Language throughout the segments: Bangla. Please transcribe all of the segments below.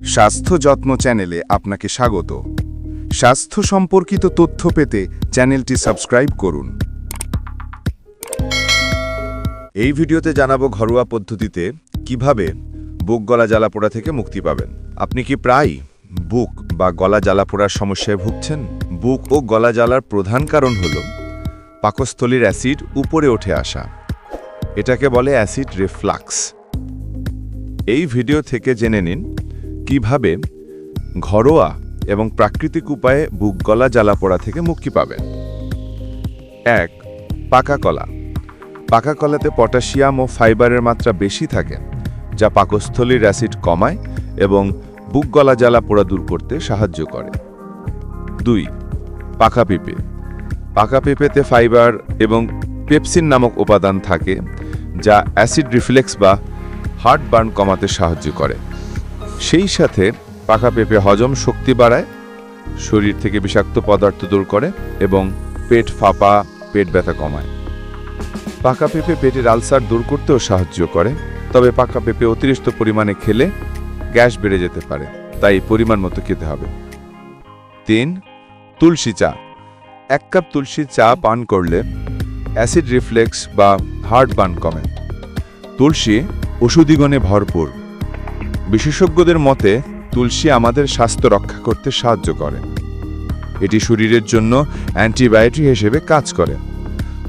স্বাস্থ্য যত্ন চ্যানেলে আপনাকে স্বাগত। স্বাস্থ্য সম্পর্কিত তথ্য পেতে চ্যানেলটি সাবস্ক্রাইব করুন। এই ভিডিওতে জানাব ঘরোয়া পদ্ধতিতে কীভাবে বুক গলা জ্বালাপোড়া থেকে মুক্তি পাবেন। আপনি কি প্রায় বুক বা গলা জ্বালাপোড়ার সমস্যায় ভুগছেন? বুক ও গলা জ্বালার প্রধান কারণ হল পাকস্থলীর অ্যাসিড উপরে উঠে আসা। এটাকে বলে অ্যাসিড রিফ্লাক্স। এই ভিডিও থেকে জেনে নিন কীভাবে ঘরোয়া এবং প্রাকৃতিক উপায়ে বুক গলা জ্বালা পোড়া থেকে মুক্তি পাবেন? এক, পাকা কলা। পাকা কলাতে পটাশিয়াম ও ফাইবারের মাত্রা বেশি থাকে, যা পাকস্থলীর অ্যাসিড কমায় এবং বুক গলা জ্বালা পোড়া দূর করতে সাহায্য করে। দুই, পাকা পেঁপে। পাকা পেঁপেতে ফাইবার এবং পেপসিন নামক উপাদান থাকে, যা অ্যাসিড রিফ্লেক্স বা হার্ট বার্ন কমাতে সাহায্য করে। সেই সাথে পাকা পেঁপে হজম শক্তি বাড়ায়, শরীর থেকে বিষাক্ত পদার্থ দূর করে এবং পেট ফাঁপা, পেট ব্যথা কমায়। পাকা পেঁপে পেটের আলসার দূর করতেও সাহায্য করে, তবে পাকা পেঁপে অতিরিক্ত পরিমাণে খেলে গ্যাস বেড়ে যেতে পারে, তাই পরিমাণ মতো খেতে হবে। তিন, তুলসী চা। এক কাপ তুলসী চা পান করলে অ্যাসিড রিফ্লেক্স বা হার্ট বার্ন কমে। তুলসী ওষুধিগণে ভরপুর। বিশেষজ্ঞদের মতে, তুলসী আমাদের স্বাস্থ্য রক্ষা করতে সাহায্য করে। এটি শরীরের জন্য অ্যান্টিবায়োটিক হিসেবে কাজ করে।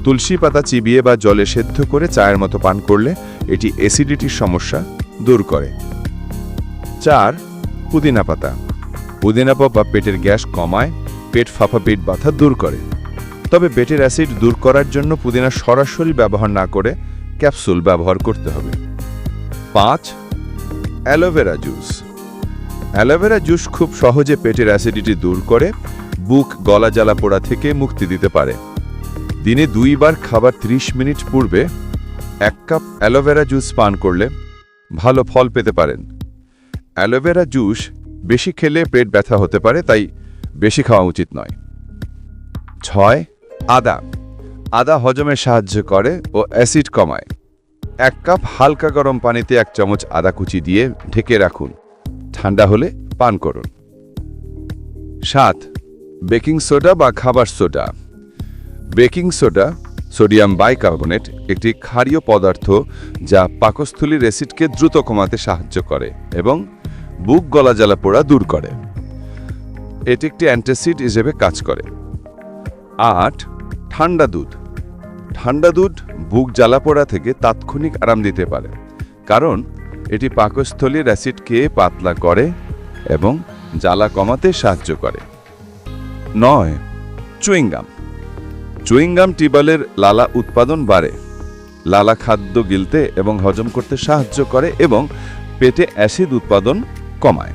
তুলসী পাতা চিবিয়ে বা জলে সেদ্ধ করে চায়ের মতো পান করলে এটি অ্যাসিডিটির সমস্যা দূর করে। চার, পুদিনা পাতা। পুদিনা পাতা পেটের গ্যাস কমায়, পেট ফাঁপা পেট ব্যথা দূর করে। তবে পেটের অ্যাসিড দূর করার জন্য পুদিনা সরাসরি ব্যবহার না করে ক্যাপসুল ব্যবহার করতে হবে। পাঁচ অ্যালোভেরা জুস। অ্যালোভেরা জুস খুব সহজে পেটের অ্যাসিডিটি দূর করে, বুক গলা জ্বালা পোড়া থেকে মুক্তি দিতে পারে। দিনে দুইবার খাবার 30 মিনিট পূর্বে এক কাপ অ্যালোভেরা জুস পান করলে ভালো ফল পেতে পারেন। অ্যালোভেরা জুস বেশি খেলে পেট ব্যথা হতে পারে, তাই বেশি খাওয়া উচিত নয়। ছয়, আদা। আদা হজমে সাহায্য করে ও অ্যাসিড কমায়। এক কাপ হালকা গরম পানিতে এক চামচ আদা কুচি দিয়ে ঢেকে রাখুন। ঠান্ডা হলে পান করুন। সাত, বেকিং সোডা বা খাবার soda. Baking soda, sodium bicarbonate একটি ক্ষারীয় পদার্থ যা পাকস্থলীর অ্যাসিডকে দ্রুত কমাতে সাহায্য করে এবং বুক গলা জ্বালা পোড়া দূর করে। এটি একটি অ্যান্টাসিড হিসেবে কাজ করে। আট, ঠান্ডা দুধ। ঠান্ডা দুধ বুক জ্বালা পোড়া থেকে তাৎক্ষণিক আরাম দিতে পারে। কারণ, এটি পাকস্থলীর অ্যাসিডকে পাতলা করে এবং জ্বালা কমাতে সাহায্য করে। নয় চুইংগাম চুইংগাম টিবালের লালা উৎপাদন বাড়ে। লালা খাদ্য গিলতে এবং হজম করতে সাহায্য করে এবং পেটে অ্যাসিড উৎপাদন কমায়।